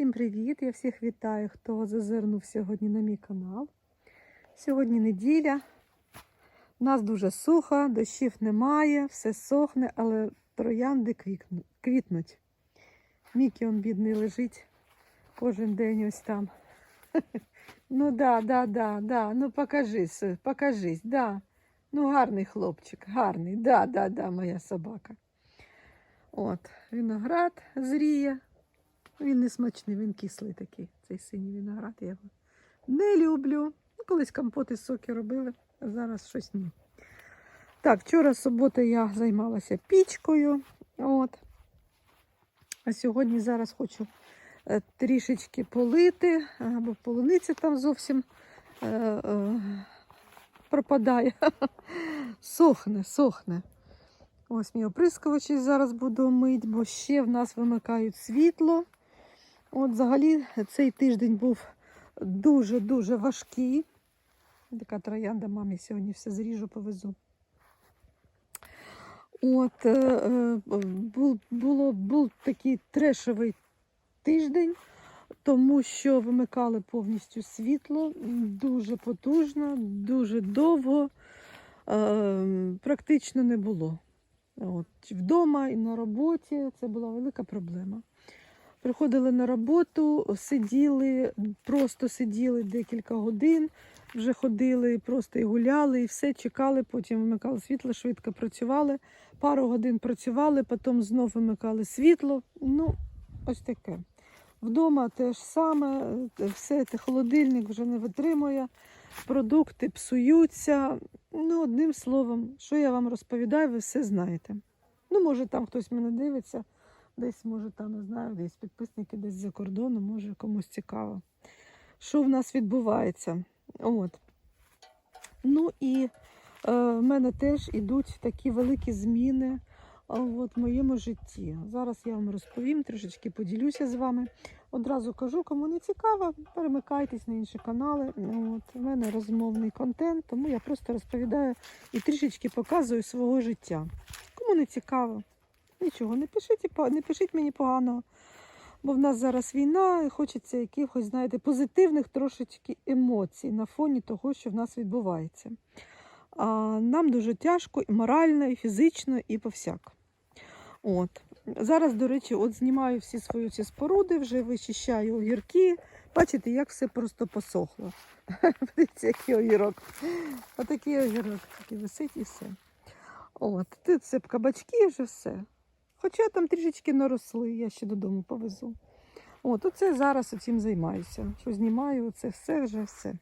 Всім привіт! Я всіх вітаю, хто зазирнув сьогодні на мій канал. Сьогодні неділя. У нас дуже сухо, дощів немає, все сохне, але троянди квітнуть. Мікі он бідний лежить кожен день ось там. Ну да, да, да, да. Ну покажись, покажись, да. Ну гарний хлопчик, гарний, да, да, да, моя собака. От, виноград зріє. Він не смачний, він кислий такий, цей синій виноград. Я його не люблю. Ну, колись компоти соки робили, а зараз щось ні. Так, вчора субота я займалася пічкою. От. А сьогодні зараз хочу е, трішечки полити, бо полуниця там зовсім е, е, пропадає. Сохне, сохне. Ось мій оприскувач зараз буду мити, бо ще в нас вимикають світло. От взагалі цей тиждень був дуже-дуже важкий. Така троянда мамі сьогодні все зріжу, повезу. От, е, е, був, було, був такий трешовий тиждень, тому що вимикали повністю світло дуже потужно, дуже довго, е, практично не було. От, вдома і на роботі це була велика проблема. Приходили на роботу, сиділи, просто сиділи декілька годин, вже ходили, просто і гуляли, і все чекали, потім вимикали світло, швидко працювали. Пару годин працювали, потім знов вимикали світло. Ну, ось таке. Вдома те ж саме, все те холодильник вже не витримує, продукти псуються. Ну, одним словом, що я вам розповідаю, ви все знаєте. Ну, може, там хтось мене дивиться, десь, може, там, не знаю, десь підписники десь за кордоном, може комусь цікаво, що в нас відбувається. От. Ну і е, в мене теж ідуть такі великі зміни от, в моєму житті. Зараз я вам розповім, трішечки поділюся з вами. Одразу кажу, кому не цікаво, перемикайтесь на інші канали. От, у мене розмовний контент, тому я просто розповідаю і трішечки показую свого життя. Кому не цікаво, нічого, не пишіть, не пишіть мені поганого. Бо в нас зараз війна, і хочеться якихось, знаєте, позитивних трошечки емоцій на фоні того, що в нас відбувається. А, нам дуже тяжко і морально, і фізично, і повсяк. От. Зараз, до речі, от знімаю всі свої ці споруди, вже вичищаю огірки. Бачите, як все просто посохло. Подивіться, який огірок. Отакий огірок такий висить і все. От, тут все кабачки, вже все. Хоча там трішечки наросли, я ще додому повезу. От, оце зараз цим займаюся. Що знімаю, це все вже все.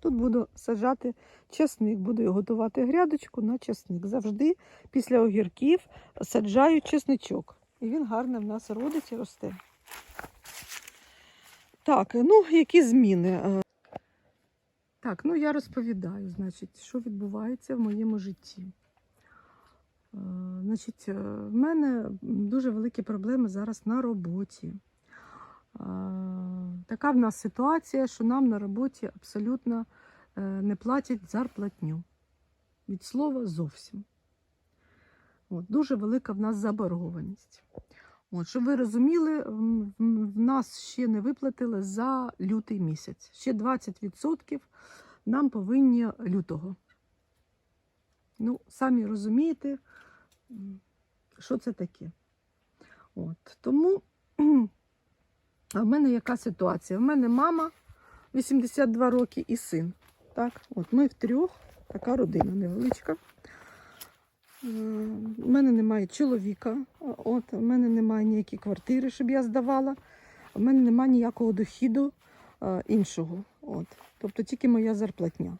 Тут буду саджати часник, буду готувати грядочку на часник. Завжди після огірків саджаю чесничок. І він гарно в нас родить і росте. Так, ну які зміни? Е, Так, ну я розповідаю, значить, що відбувається в моєму житті. Е, Значить, е, в мене дуже великі проблеми зараз на роботі. Е, Така в нас ситуація, що нам на роботі абсолютно не платять зарплатню. Від слова зовсім. От, дуже велика в нас заборгованість. От, щоб ви розуміли, в нас ще не виплатили за лютий місяць. Ще 20% нам повинні лютого. Ну, самі розумієте, що це таке. От, тому а в мене яка ситуація? В мене мама 82 роки і син. Так, от ми втрьох, така родина невеличка. У мене немає чоловіка, от, у мене немає ніякої квартири, щоб я здавала. У мене немає ніякого дохіду е, іншого. От. Тобто тільки моя зарплатня.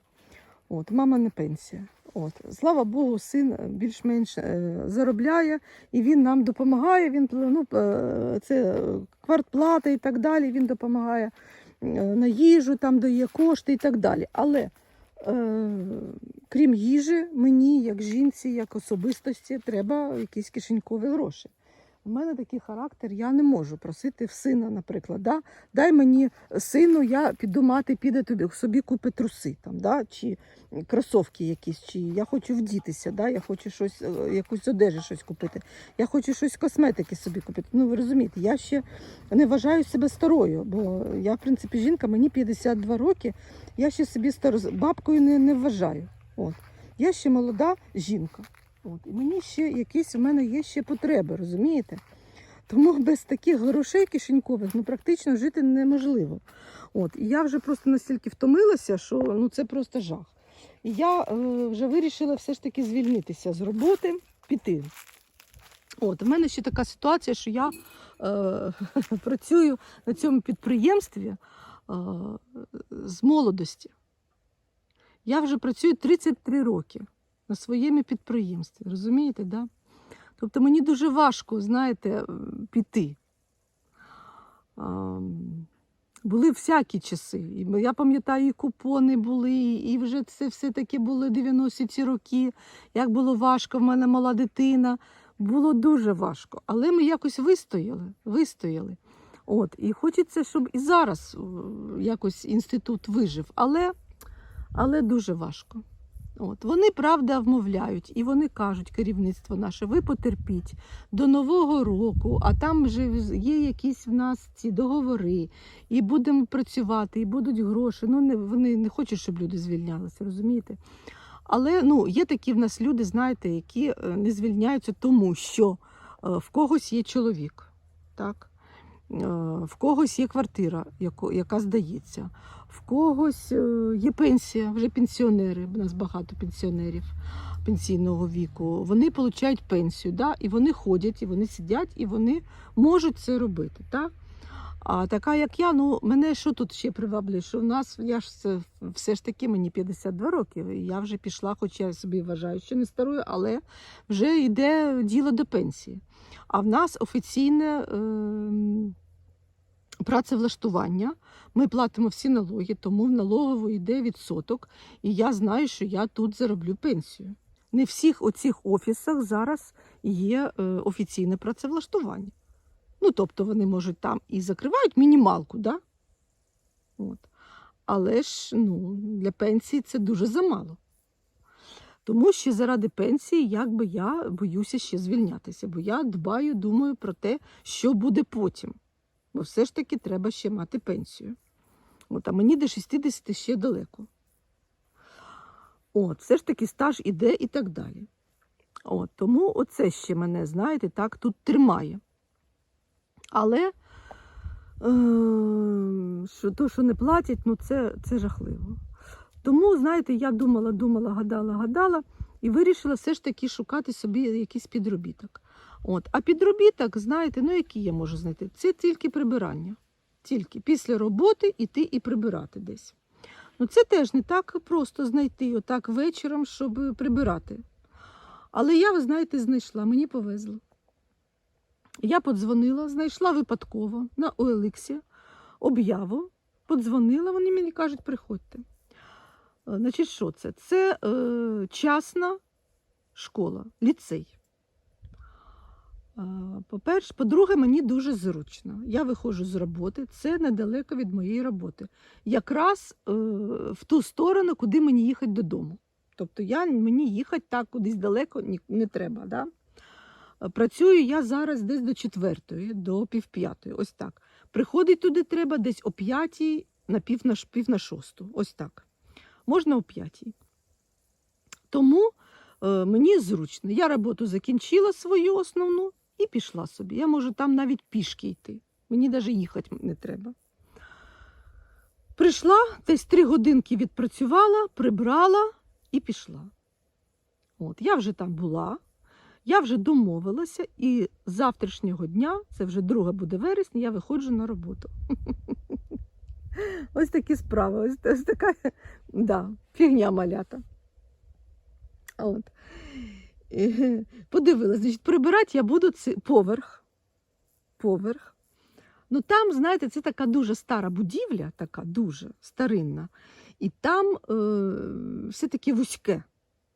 От, мама не пенсія. От. Слава Богу, син більш-менш е, заробляє і він нам допомагає. Він ну, е, це квартплата і так далі. Він допомагає е, на їжу, там дає кошти і так далі. Але е, крім їжі, мені, як жінці, як особистості, треба якісь кишенькові гроші. У мене такий характер, я не можу просити в сина, наприклад. Да? Дай мені сину, я піду мати, піде тобі собі купить труси там, да? чи кросовки якісь, чи я хочу вдітися, да? я хочу щось, е, якусь одежу щось купити. Я хочу щось косметики собі купити. Ну ви розумієте, я ще не вважаю себе старою, бо я, в принципі, жінка, мені 52 роки, я ще собі старо... бабкою не, не вважаю. От. Я ще молода жінка. От. І мені ще якісь у мене є ще потреби, розумієте? Тому без таких грошей кишенькових ну, практично жити неможливо. От. І я вже просто настільки втомилася, що ну, це просто жах. І я е, вже вирішила все ж таки звільнитися з роботи, піти. От, у мене ще така ситуація, що я е, працюю на цьому підприємстві е, з молодості. Я вже працюю 33 роки на своєму підприємстві. Розумієте, да? Тобто мені дуже важко, знаєте, піти. Були всякі часи. Я пам'ятаю, і купони були, і вже це все таки були 90-ті роки. Як було важко, в мене мала дитина. Було дуже важко. Але ми якось вистояли. вистояли. От, і хочеться, щоб і зараз е, якось інститут вижив. Але, але дуже важко. От. Вони правда вмовляють, і вони кажуть, керівництво наше, ви потерпіть до Нового року, а там вже є якісь в нас ці договори, і будемо працювати, і будуть гроші. Ну, не, вони не хочуть, щоб люди звільнялися, розумієте? Але ну, є такі в нас люди, знаєте, які е, не звільняються, тому що е, в когось є чоловік, так? Е, в когось є квартира, яка здається, в когось е, є пенсія, вже пенсіонери, у нас багато пенсіонерів пенсійного віку. Вони отримують пенсію, да? і вони ходять, і вони сидять, і вони можуть це робити. Так? А така, як я, ну мене що тут ще приваблює? Що в нас, я ж це, все ж таки, мені 52 роки, я вже пішла, хоч я собі вважаю, що не старою, але вже йде діло до пенсії. А в нас офіційне е, працевлаштування. Ми платимо всі налоги, тому в налогову йде відсоток, і я знаю, що я тут зароблю пенсію. Не всіх оцих офісах зараз є е, офіційне працевлаштування. Ну, тобто вони можуть там і закривають мінімалку, да? От. але ж ну, для пенсії це дуже замало. Тому що заради пенсії, якби я боюся ще звільнятися, бо я дбаю, думаю про те, що буде потім. Бо все ж таки треба ще мати пенсію. От, а мені до 60 ще далеко. От, все ж таки стаж іде і так далі. От, тому оце ще мене, знаєте, так тут тримає. Але е, що то, що не платять, ну це, це жахливо. Тому, знаєте, я думала, думала, гадала, гадала і вирішила все ж таки шукати собі якийсь підробіток. От. А підробіток, знаєте, ну який я можу знайти? Це тільки прибирання. Тільки після роботи йти і прибирати десь. Ну це теж не так просто знайти, отак вечором, щоб прибирати. Але я, ви знаєте, знайшла, мені повезло. Я подзвонила, знайшла випадково на OLX об'яву, подзвонила, вони мені кажуть, приходьте. Е, Значить, що це? Це е, частна школа, ліцей. По-перше, по-друге, мені дуже зручно. Я виходжу з роботи, це недалеко від моєї роботи. Якраз е, в ту сторону, куди мені їхати додому. Тобто я, мені їхати так кудись далеко ні, не треба. Да? Працюю я зараз десь до четвертої, до півп'ятої. Ось так. Приходить туди треба десь о п'ятій на пів на, пів на шосту. Ось так. Можна о п'ятій. Тому е, мені зручно. Я роботу закінчила свою основну і пішла собі. Я можу там навіть пішки йти. Мені навіть їхати не треба. Прийшла, десь три годинки відпрацювала, прибрала і пішла. От, я вже там була, я вже домовилася, і з завтрашнього дня, це вже друга буде вересня, я виходжу на роботу. Ось такі справи, ось, ось така да, фігня малята. От. Подивилась, значить, прибирати я буду ци- поверх. Поверх. Ну там, знаєте, це така дуже стара будівля, така дуже старинна. І там е, все таке вузьке.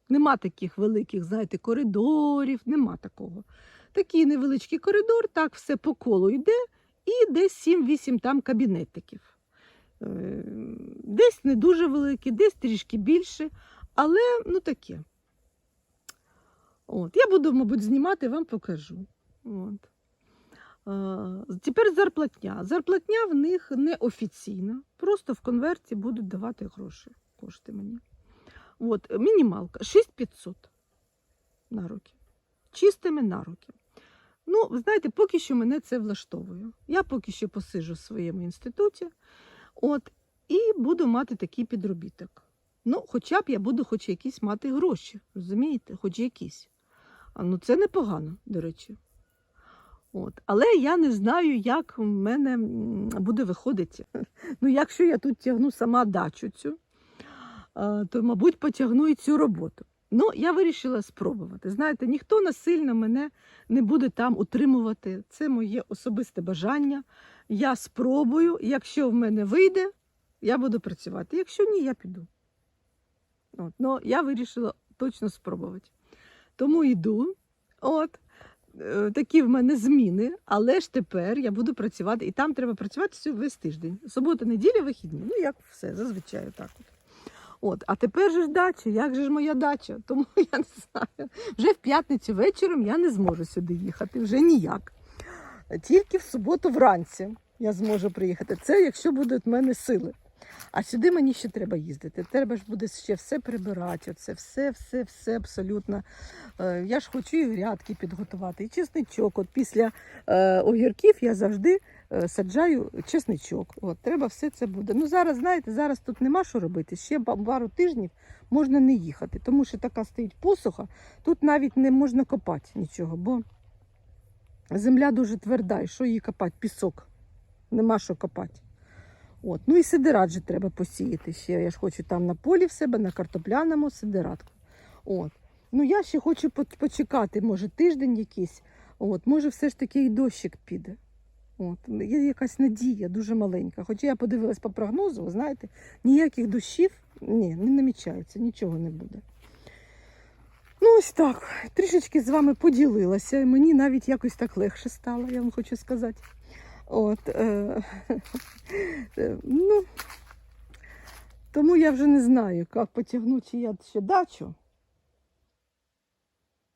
Нема таких великих, знаєте, коридорів, нема такого. Такий невеличкий коридор, так все по колу йде, і десь 7-8 там кабінетиків. Е, Десь не дуже великі, десь трішки більше, але ну таке. От. Я буду, мабуть, знімати, вам покажу. От. Тепер зарплатня. Зарплатня в них не офіційна, просто в конверті будуть давати гроші, кошти мені. От, мінімалка 6500 на руки. Чистими на руки. Ну, ви знаєте, поки що мене це влаштовує. Я поки що посиджу в своєму інституті, от, і буду мати такий підробіток. Ну, хоча б я буду хоч якісь мати гроші, розумієте? Хоч якісь. Ну це непогано, до речі. От. Але я не знаю, як в мене буде виходити. Ну, якщо я тут тягну сама дачу цю, то, мабуть, потягну і цю роботу. Ну, я вирішила спробувати. Знаєте, ніхто насильно мене не буде там утримувати. Це моє особисте бажання. Я спробую. Якщо в мене вийде, я буду працювати. Якщо ні, я піду. От. Ну, я вирішила точно спробувати. Тому йду. От. Е, Такі в мене зміни, але ж тепер я буду працювати, і там треба працювати всю- весь тиждень. Субота, неділя, вихідні. Ну, як все, зазвичай так. От. От, а тепер же ж дача, як же ж моя дача? Тому я не знаю. Вже в п'ятницю вечором я не зможу сюди їхати, вже ніяк. Тільки в суботу вранці я зможу приїхати. Це якщо будуть в мене сили. А сюди мені ще треба їздити. Треба ж буде ще все прибирати. Оце все, все, все абсолютно. Е, Я ж хочу і грядки підготувати, і чесничок. От після е, огірків я завжди е, саджаю чесничок. От, треба все це буде. Ну зараз, знаєте, зараз тут нема що робити. Ще пару тижнів можна не їхати, тому що така стоїть посуха. Тут навіть не можна копати нічого, бо земля дуже тверда, і що її копати? Пісок. Нема що копати. От. Ну і сидират же треба посіяти ще. Я ж хочу там на полі в себе, на картопляному сидиратку. От. Ну я ще хочу почекати, може, тиждень якийсь. От. Може, все ж таки і дощик піде. От. Є якась надія дуже маленька. Хоча я подивилась по прогнозу, знаєте, ніяких дощів ні, не намічається, нічого не буде. Ну, ось так. Трішечки з вами поділилася. Мені навіть якось так легше стало, я вам хочу сказати. От, е, ну, тому я вже не знаю, як потягнути чи я ще дачу.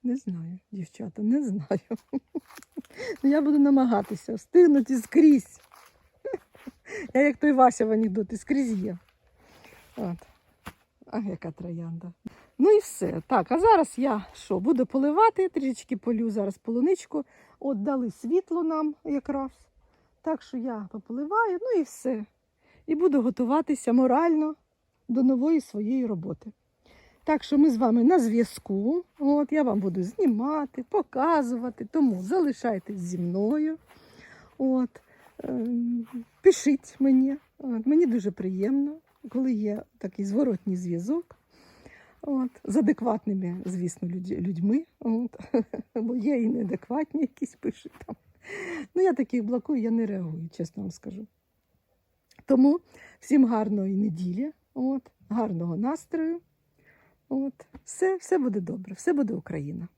Не знаю, дівчата, не знаю. Ну, Я буду намагатися встигнути скрізь. Я як той Вася в анекдоті, скрізь є. От. А яка троянда. Ну і все. Так, а зараз я що, буду поливати, трішечки полю зараз полуничку. От дали світло нам якраз. Так що я пополиваю, ну і все. І буду готуватися морально до нової своєї роботи. Так що ми з вами на зв'язку. От я вам буду знімати, показувати. Тому залишайтесь зі мною. От, ем, пишіть мені. От, мені дуже приємно, коли є такий зворотній зв'язок. От, з адекватними, звісно, людь- людьми. От, бо є і неадекватні якісь пишуть там. Ну, я таких блокую, я не реагую, чесно вам скажу. Тому всім гарної неділі, от, гарного настрою. От, все, все буде добре, все буде Україна.